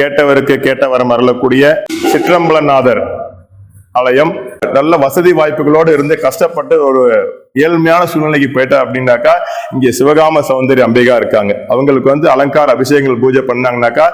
கேட்டவருக்கு கேட்ட வரம் அருளக்கூடிய சிற்றம்பலநாதர் ஆலயம். நல்ல வசதி வாய்ப்புகளோடு இருந்து கஷ்டப்பட்டு ஒரு ஏழ்மையான சூழ்நிலைக்கு போயிட்டா அப்படின்னாக்கா இங்க சிவகாம சௌந்தரி அம்பிகா இருக்காங்க. அவங்களுக்கு வந்து அலங்கார அபிஷேகங்கள் பூஜை பண்ணாங்கனாக்கா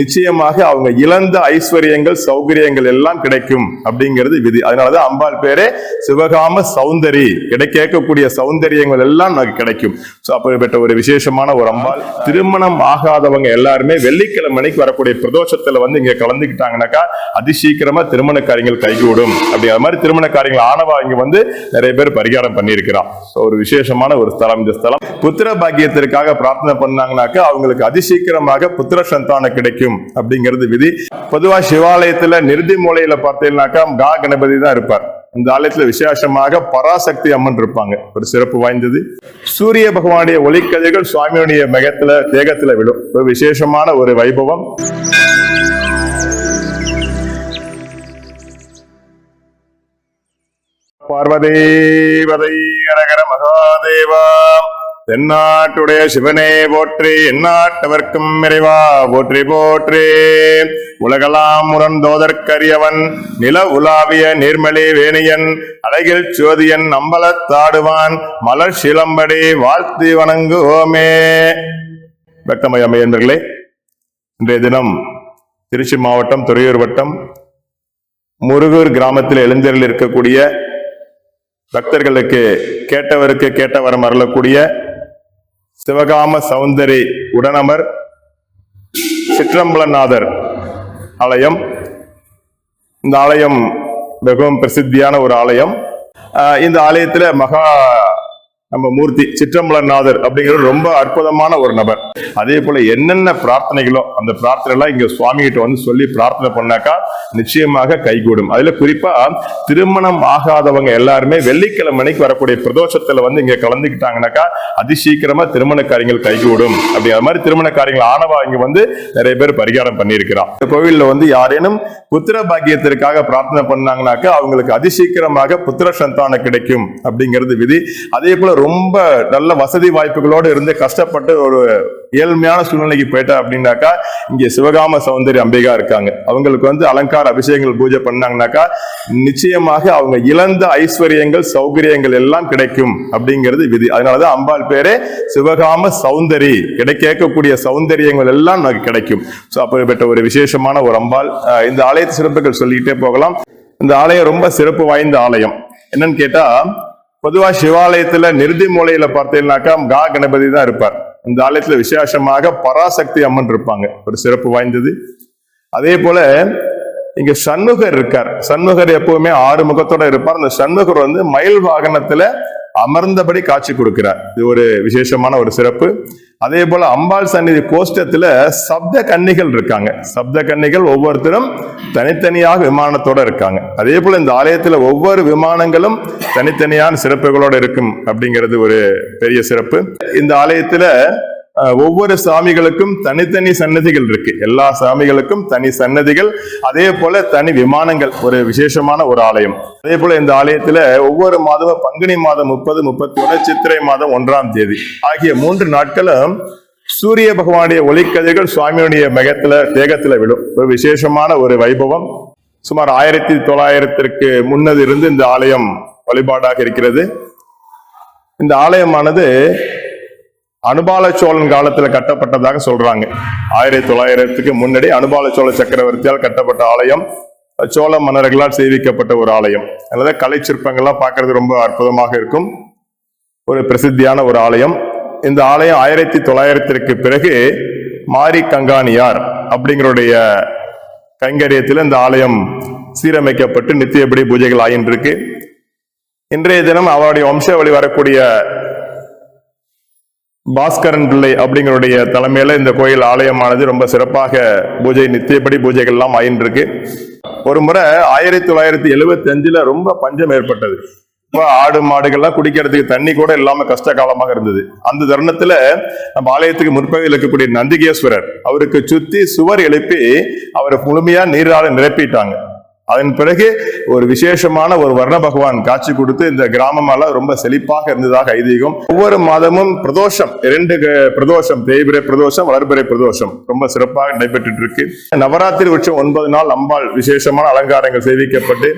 நிச்சயமாக அவங்க இழந்த ஐஸ்வர்யங்கள் சௌகரியங்கள் எல்லாம் கிடைக்கும் அப்படிங்கிறது விதி. அதனாலதான் அம்பாள் பேரே சிவகாம சௌந்தரி. கிடை கேட்கக்கூடிய சௌந்தரியங்கள் எல்லாம் நமக்கு கிடைக்கும். சோ அப்படிப்பட்ட ஒரு விசேஷமான ஒரு அம்பாள். திருமணம் ஆகாதவங்க எல்லாருமே வெள்ளிக்கிழமைக்கு வரக்கூடிய பிரதோஷத்துல வந்து இங்க கலந்துக்கிட்டாங்கனாக்கா அதிசீக்கிரமா திருமண காரியங்கள் கைகூடும். அப்படி மாதிரி திருமண காரியங்கள் ஆனவா இங்க வந்து நிறைய பேர் பரிகாரம் பண்ணி பண்ணியிருக்கிறான். ஸோ ஒரு விசேஷமான ஒரு ஸ்தலம் இந்த ஸ்தலம். புத்திர பாக்கியத்திற்காக பிரார்த்தனை பண்ணாங்கனாக்கா அவங்களுக்கு அதிசீக்கிரமாக புத்திர சந்தானம் கிடைக்கும் அப்படிங்கிறது விதி. பொதுவா சிவாலயத்துல நிறுதி மூலையில பார்த்தீங்கன்னாக்கா கா கணபதி தான் இருப்பார். இந்த ஆலயத்துல விசேஷமாக பராசக்தி அம்மன் இருப்பாங்க. ஒரு சிறப்பு வாய்ந்தது. சூரிய பகவானுடைய ஒளிக்கதிர்கள் சுவாமியுடைய மெகத்துல தேகத்துல விடும் ஒரு விசேஷமான ஒரு வைபவம். பார்வதேவதை அரகர மகாதேவா. தென்னாட்டுடைய சிவனே போற்றி எந்நாட்டவர்க்கும் இறைவா போற்றி போற்றே. உலகலாம் முரந்தோதற்கரியவன் நில உலாவிய நீர்மலி வேணியன் அழகில் சோதியன் நம்பலத்தாடுவான் மலர் சிலம்படி வாழ்த்தி வணங்குவோமே. பக்தமய அம்மையன்பர்களே இன்றைய தினம் திருச்சி மாவட்டம் துறையூர் வட்டம் முருகூர் கிராமத்தில் எழுந்தரில் இருக்கக்கூடிய பக்தர்களுக்கு கேட்டவருக்கு கேட்ட வரம் அருளக்கூடிய சிவகாம சௌந்தரி உடனமர் சிற்றம்பலநாதர் ஆலயம். இந்த ஆலயம் மிகவும் பிரசித்தியான ஒரு ஆலயம். இந்த ஆலயத்தில் மகா நம்ம மூர்த்தி சிற்றம்பலநாதர் அப்படிங்கிறது ரொம்ப அற்புதமான ஒரு நபர். அதே போல என்னென்ன பிரார்த்தனைகளோ அந்த பிரார்த்தனை எல்லாம் இங்க சுவாமி கிட்ட வந்து சொல்லி பிரார்த்தனை பண்ணாக்கா நிச்சயமாக கைகூடும். அதுல குறிப்பா திருமணம் ஆகாதவங்க எல்லாருமே வெள்ளிக்கிழமை வெள்ளிக்கிழமைக்கு வரக்கூடிய பிரதோஷத்துல வந்து இங்க கலந்துக்கிட்டாங்கனாக்கா அதிசீக்கிரமா திருமண காரியங்கள் கைகூடும். அப்படி மாதிரி திருமண காரியங்கள் ஆனவா இங்க வந்து நிறைய பேர் பரிகாரம் பண்ணியிருக்கிறான் இந்த கோவில்ல வந்து யாரேனும் புத்திர பாக்கியத்திற்காக பிரார்த்தனை பண்ணாங்கனாக்கா அவங்களுக்கு அதிசீக்கிரமாக புத்திர சந்தானம் கிடைக்கும் அப்படிங்கிறது விதி. அதே போல ரொம்ப நல்ல வசதி வாய்ப்புகளோடு இருந்து கஷ்டப்பட்டு ஒரு ஏழ்மையான சூழ்நிலைக்கு போயிட்டா அப்படின்னாக்கா இங்கே சிவகாம சௌந்தரி அம்பிகா இருக்காங்க. அவங்களுக்கு வந்து அலங்கார அபிஷேகங்கள் பூஜை பண்ணாங்கனாக்கா நிச்சயமாக அவங்க இழந்த ஐஸ்வர்யங்கள் சௌகரியங்கள் எல்லாம் கிடைக்கும் அப்படிங்கிறது விதி. அதனாலதான் அம்பாள் பேரே சிவகாம சௌந்தரி கிடை கேட்கக்கூடிய சௌந்தரியங்கள் எல்லாம் நமக்கு கிடைக்கும். ஸோ அப்படிப்பட்ட ஒரு விசேஷமான ஒரு அம்பாள். இந்த ஆலயத்து சிறப்புகள் சொல்லிக்கிட்டே போகலாம். இந்த ஆலயம் ரொம்ப சிறப்பு வாய்ந்த ஆலயம். என்னன்னு கேட்டா பொதுவா சிவாலயத்துல நிருதி மூலையில பார்த்தீங்கன்னாக்கா கா கணபதி தான் இருப்பார். இந்த ஆலயத்துல விசேஷமாக பராசக்தி அம்மன் இருப்பாங்க. ஒரு சிறப்பு வாய்ந்தது. அதே போல இங்க சண்முகர் இருக்கார். சண்முகர் எப்பவுமே ஆறு முகத்தோட இருப்பார். அந்த சண்முகர் வந்து மயில் வாகனத்துல அமர்ந்தபடி காட்சி கொடுக்கிறார். இது ஒரு விசேஷமான ஒரு சிறப்பு. அதே போல அம்பாள் சந்நிதி கோஷ்டத்துல சப்த கன்னிகள் இருக்காங்க. சப்த கன்னிகள் ஒவ்வொருத்தரும் தனித்தனியாக விமானத்தோட இருக்காங்க. அதே போல இந்த ஆலயத்துல ஒவ்வொரு விமானங்களும் தனித்தனியான சிறப்புகளோட இருக்கும் அப்படிங்கிறது ஒரு பெரிய சிறப்பு. இந்த ஆலயத்துல ஒவ்வொரு சாமிகளுக்கும் தனித்தனி சன்னதிகள் இருக்கு. எல்லா சாமிகளுக்கும் தனி சன்னதிகள் அதே போல தனி விமானங்கள் ஒரு விசேஷமான ஒரு ஆலயம். அதே போல இந்த ஆலயத்துல ஒவ்வொரு மாதமும் பங்குனி மாதம் முப்பது முப்பத்தி ஒன்று சித்திரை மாதம் ஒன்றாம் தேதி. ஆகிய மூன்று நாட்களும் சூரிய பகவானுடைய ஒளிக்கதிர்கள் சுவாமியுடைய மெகத்துல தேகத்துல விடும் ஒரு விசேஷமான ஒரு வைபவம். சுமார் ஆயிரத்தி தொள்ளாயிரத்திற்கு முன்னது இருந்து இந்த ஆலயம் வழிபாடாக இருக்கிறது. இந்த ஆலயமானது அனுபால சோழன் காலத்துல கட்டப்பட்டதாக சொல்றாங்க. ஆயிரத்தி தொள்ளாயிரத்துக்கு முன்னாடி அனுபால சோழ சக்கரவர்த்தியால் கட்டப்பட்ட ஆலயம் சோழ மன்னர்களால் செய்விக்கப்பட்ட ஒரு ஆலயம். அதனால கலை சிற்பங்கள்லாம் பார்க்கறது ரொம்ப அற்புதமாக இருக்கும். ஒரு பிரசித்தியான ஒரு ஆலயம். இந்த ஆலயம் ஆயிரத்தி தொள்ளாயிரத்திற்கு பிறகு மாரி கங்காணியார் அப்படிங்கிறடைய கைங்கரியத்தில் இந்த ஆலயம் சீரமைக்கப்பட்டு நித்தியபடி பூஜைகள் ஆயின்றிருக்கு. இன்றைய தினம் அவருடைய வம்சாவளி வரக்கூடிய பாஸ்கரன் பிள்ளை அப்படிங்கிறடைய தலைமையில் இந்த கோயில் ஆலயமானது ரொம்ப சிறப்பாக பூஜை நித்தியப்படி பூஜைகள்லாம் எல்லாம் ஆயின்றிருக்கு. ஒரு முறை ஆயிரத்தி தொள்ளாயிரத்தி எழுபத்தி அஞ்சுல ரொம்ப பஞ்சம் ஏற்பட்டது. இப்போ ஆடு மாடுகள்லாம் குடிக்கிறதுக்கு தண்ணி கூட இல்லாம கஷ்ட காலமாக இருந்தது. அந்த தருணத்துல நம்ம ஆலயத்துக்கு முற்பகுதியில் இருக்கக்கூடிய நந்திகேஸ்வரர் அவருக்கு சுத்தி சுவர் எழுப்பி அவரை முழுமையா நீரால நிரப்பிட்டாங்க. அதன் பிறகு ஒரு விசேஷமான ஒரு வர்ண பகவான் காட்சி கொடுத்து இந்த கிராமமெல்லாம் ரொம்ப செழிப்பாக இருந்ததாக ஐதீகம். ஒவ்வொரு மாதமும் பிரதோஷம் இரண்டு க- பிரதோஷம் தேய்பிரை பிரதோஷம் வளர்பிறை பிரதோஷம் ரொம்ப சிறப்பாக நடைபெற்று இருக்கு நவராத்திரி உற்சவம் ஒன்பது நாள் அம்பாள் விசேஷமான அலங்காரங்கள் சேவிக்கப்பட்டு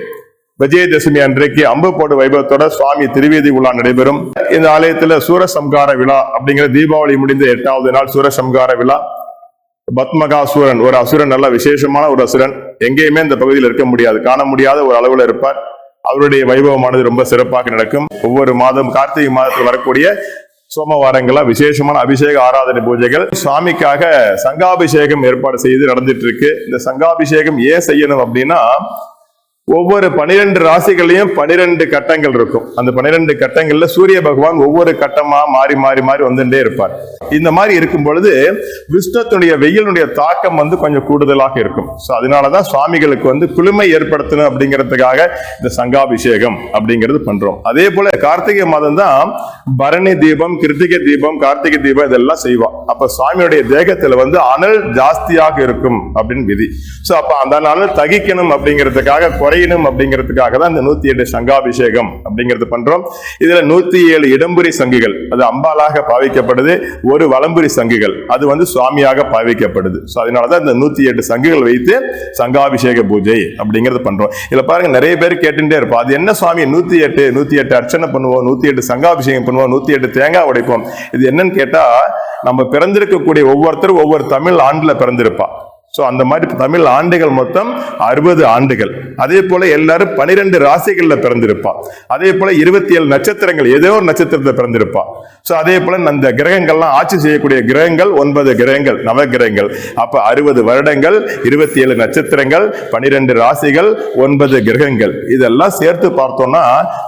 விஜயதசமி அன்றைக்கு அம்பு போடு வைபவத்தோட சுவாமி திருவேதி உலா நடைபெறும். இந்த ஆலயத்துல சூரசம்கார விழா அப்படிங்கிற தீபாவளி முடிந்த எட்டாவது நாள் சூரசம்கார விழா. பத்மகாசுரன் ஒரு அசுரன் நல்ல விசேஷமான ஒரு அசுரன். எங்கேயுமே இந்த பகுதியில் இருக்க முடியாது. காண முடியாத ஒரு அளவில் இருப்பார். அவருடைய வைபவமானது ரொம்ப சிறப்பாக நடக்கும். ஒவ்வொரு மாதம் கார்த்திகை மாதத்தில் வரக்கூடிய சோமவாரங்களா விசேஷமான அபிஷேக ஆராதனை பூஜைகள் சுவாமிக்காக சங்காபிஷேகம் ஏற்பாடு செய்து நடந்துட்டு இருக்கு. இந்த சங்காபிஷேகம் ஏன் செய்யணும் அப்படின்னா ஒவ்வொரு பனிரெண்டு ராசிகள்லையும் பனிரெண்டு கட்டங்கள் இருக்கும். அந்த பனிரெண்டு கட்டங்கள்ல சூரிய பகவான் ஒவ்வொரு கட்டமா மாறி மாறி மாறி வந்துட்டே இருப்பார். இந்த மாதிரி இருக்கும் பொழுது விஷ்ணத்தினுடைய வெயிலுடைய தாக்கம் வந்து கொஞ்சம் கூடுதலாக இருக்கும். ஸோ அதனாலதான் சுவாமிகளுக்கு வந்து குளுமை ஏற்படுத்தணும் அப்படிங்கிறதுக்காக இந்த சங்காபிஷேகம் அப்படிங்கிறது பண்றோம். அதே போல கார்த்திகை மாதம் தான் பரணி தீபம் கிருத்திகை தீபம் கார்த்திகை தீபம் இதெல்லாம் செய்வா. அப்ப சுவாமியுடைய தேகத்துல வந்து அனல் ஜாஸ்தியாக இருக்கும் அப்படின்னு விதி. ஸோ அப்ப அந்த அனல் தகிக்கணும் அப்படிங்கிறதுக்காக அடையணும் அப்படிங்கிறதுக்காக தான் இந்த நூத்தி எட்டு சங்காபிஷேகம் அப்படிங்கிறது பண்றோம். இதுல நூத்தி ஏழு இடம்புரி சங்குகள் அது அம்பாலாக பாவிக்கப்படுது ஒரு வலம்புரி சங்குகள் அது வந்து சுவாமியாக பாவிக்கப்படுது. ஸோ அதனாலதான் இந்த நூத்தி எட்டு சங்குகள் வைத்து சங்காபிஷேக பூஜை அப்படிங்கிறது பண்றோம். இதுல பாருங்க நிறைய பேர் கேட்டுட்டே இருப்போம். அது என்ன சுவாமி நூத்தி எட்டு நூத்தி எட்டு அர்ச்சனை பண்ணுவோம் நூத்தி எட்டு சங்காபிஷேகம் பண்ணுவோம் நூத்தி எட்டு தேங்காய் உடைப்போம். இது என்னன்னு கேட்டா நம்ம பிறந்திருக்கக்கூடிய ஒவ்வொருத்தரும் ஒவ்வொரு தமிழ் ஆண்டுல பிறந்திருப்பா. ஸோ அந்த மாதிரி தமிழ் ஆண்டுகள் மொத்தம் அறுபது ஆண்டுகள். அதே போல எல்லாரும் பனிரெண்டு ராசிகள்ல பிறந்திருப்பான் அதே போல இருபத்தி ஏழு நட்சத்திரங்கள் ஏதோ ஒரு நட்சத்திரத்தில் பிறந்திருப்பான் ஸோ அதே போல அந்த கிரகங்கள்லாம் ஆட்சி செய்யக்கூடிய கிரகங்கள் ஒன்பது கிரகங்கள் நவ கிரகங்கள். அப்போ அறுபது வருடங்கள் இருபத்தி ஏழு நட்சத்திரங்கள் பனிரெண்டு ராசிகள் ஒன்பது கிரகங்கள். இதெல்லாம் சேர்த்து பார்த்தோம்னா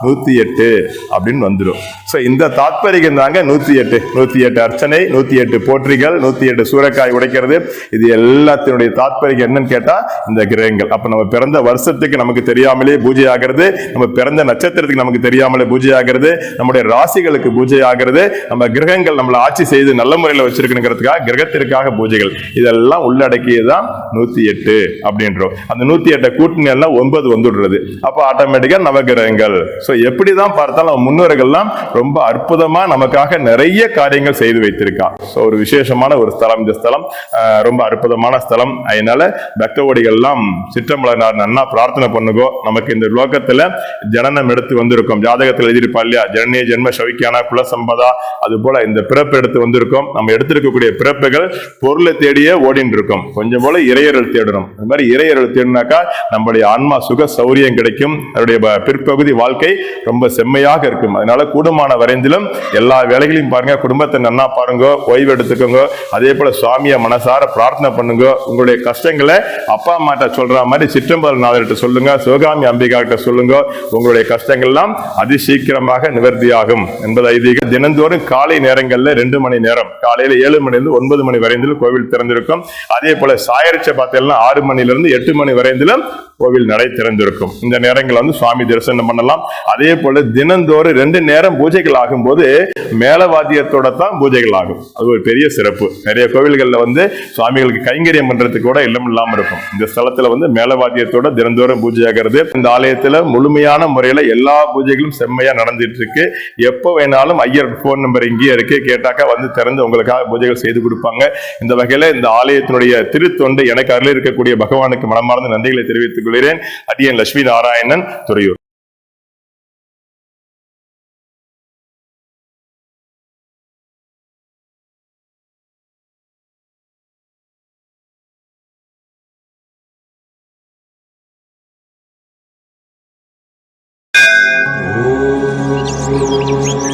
நூத்தி எட்டு அப்படின்னு வந்துடும் ஸோ இந்த தாத்பரியம் தாங்க நூத்தி எட்டு. நூத்தி எட்டு அர்ச்சனை நூத்தி எட்டு போற்றிகள் நூத்தி எட்டு சூரக்காய் உடைக்கிறது. இது எல்லாத்தினுடைய தாத்பரியம் என்னன்னு கேட்டா இந்த கிரகங்கள். அப்ப நம்ம பிறந்த வருஷத்துக்கு நமக்கு தெரியாமலே பூஜை ஆகிறது நம்ம பிறந்த நட்சத்திரத்துக்கு நமக்கு தெரியாமலே பூஜை ஆகிறது நம்முடைய ராசிகளுக்கு பூஜை ஆகிறது நம்ம கிரகங்கள் நம்மளை ஆட்சி செய்து நல்ல முறையில் வச்சிருக்கணுங்கிறதுக்காக கிரகத்திற்காக பூஜைகள். இதெல்லாம் உள்ளடக்கியதுதான் நூத்தி எட்டு அப்படின்றோம். அந்த நூத்தி எட்டை கூட்டணி எல்லாம் ஒன்பது வந்துடுறது. அப்ப ஆட்டோமேட்டிக்கா நவகிரகங்கள். சோ எப்படிதான் பார்த்தாலும் முன்னோர்கள்லாம் ரொம்ப அற்புதமா நமக்காக நிறைய காரியங்கள் செய்து வைத்திருக்கான். சோ ஒரு விசேஷமான ஒரு ஸ்தலம் இந்த ஸ்தலம் ரொம்ப அற்புதமான ஸ்தலம். அதனால பக்தோடிகள் எல்லாம் சிற்றம்பலனார் நன்னா பிரார்த்தனை பண்ணுகோ நமக்கு இந்த லோகத்துல ஜனனம் எடுத்து வந்திருக்கும். ஜாதகத்தில் எழுதியிருப்பா இல்லையா? ஜனனிய ஜென்ம சவிக்கான குலசம்பதா. அது போல இந்த பிறப்பு எடுத்து வந்திருக்கோம். நம்ம எடுத்திருக்கக்கூடிய பிறப்புகள் பொருளை தேடியே ஓடின்னு இருக்கும் கொஞ்சம் போல இறையர்கள் தேடணும். அது மாதிரி இறையர்கள் தேடினாக்கா நம்முடைய ஆன்மா சுக சௌரியம் கிடைக்கும். அதனுடைய பிற்பகுதி வாழ்க்கை ரொம்ப செம்மையாக இருக்கும். அதனால கூடுமான வரைந்திலும் எல்லா வேலைகளையும் பாருங்க. குடும்பத்தை நன்னா பாருங்க. ஓய்வு எடுத்துக்கோங்க. அதே போல சுவாமியை மனசார பிரார்த்தனை பண்ணுங்க. உங்களுடைய கஷ்டங்களை அப்பா அம்மாட்ட சொல்ற மாதிரி சிற்றம்பல் நாதர்கிட்ட சொல்லுங்க சிவகாமி அம்பிகா கிட்ட சொல்லுங்க. உங்களுடைய கஷ்டங்கள்லாம் அதி சீக்கிரமாக நிவர்த்தியாகும் என்பது ஐதீகம் தினந்தோறும் காலை நேரங்களில் ரெண்டு மணி நேரம் காலையில ஏழு மணிலிருந்து ஒன்பது மணி வரைந்திலும் கோவில் திறந்திருக்கும். அதே போல சாயரிச்ச பார்த்தீங்கன்னா ஆறு மணில இருந்து எட்டு மணி வரைந்திலும் கோவில் நடை திறந்திருக்கும். இந்த நேரங்கள் வந்து சுவாமி தரிசனம் பண்ணலாம். அதே போல தினந்தோறும் ரெண்டு நேரம் பூஜைகள் ஆகும்போது மேலவாத்தியத்தோட தான் பூஜைகள் ஆகும். அது ஒரு பெரிய சிறப்பு. நிறைய கோவில்கள்ல வந்து சுவாமிகளுக்கு கைங்கரியம் பண்றதுக்கு கூட இல்லம் இல்லாம இருக்கும். இந்த ஸ்தலத்துல வந்து மேலவாத்தியத்தோட தினந்தோறும் பூஜை ஆகிறது. இந்த ஆலயத்துல முழுமையான முறையில எல்லா பூஜைகளும் செம்மையா நடந்துட்டு இருக்கு எப்போ வேணாலும் ஐயர் போன் நம்பர் இங்கேயே இருக்கு. கேட்டாக்கா வந்து திறந்து உங்களுக்காக பூஜைகள் செய்து கொடுப்பாங்க. இந்த வகையில இந்த ஆலயத்தினுடைய திருத்தொண்டு எனக்கு அருள் இருக்கக்கூடிய பகவானுக்கு மனமார்ந்த நன்றிகளை தெரிவித்துக் கொள்கிறேன். அடியன் லட்சுமி நாராயணன் துறையூர். Música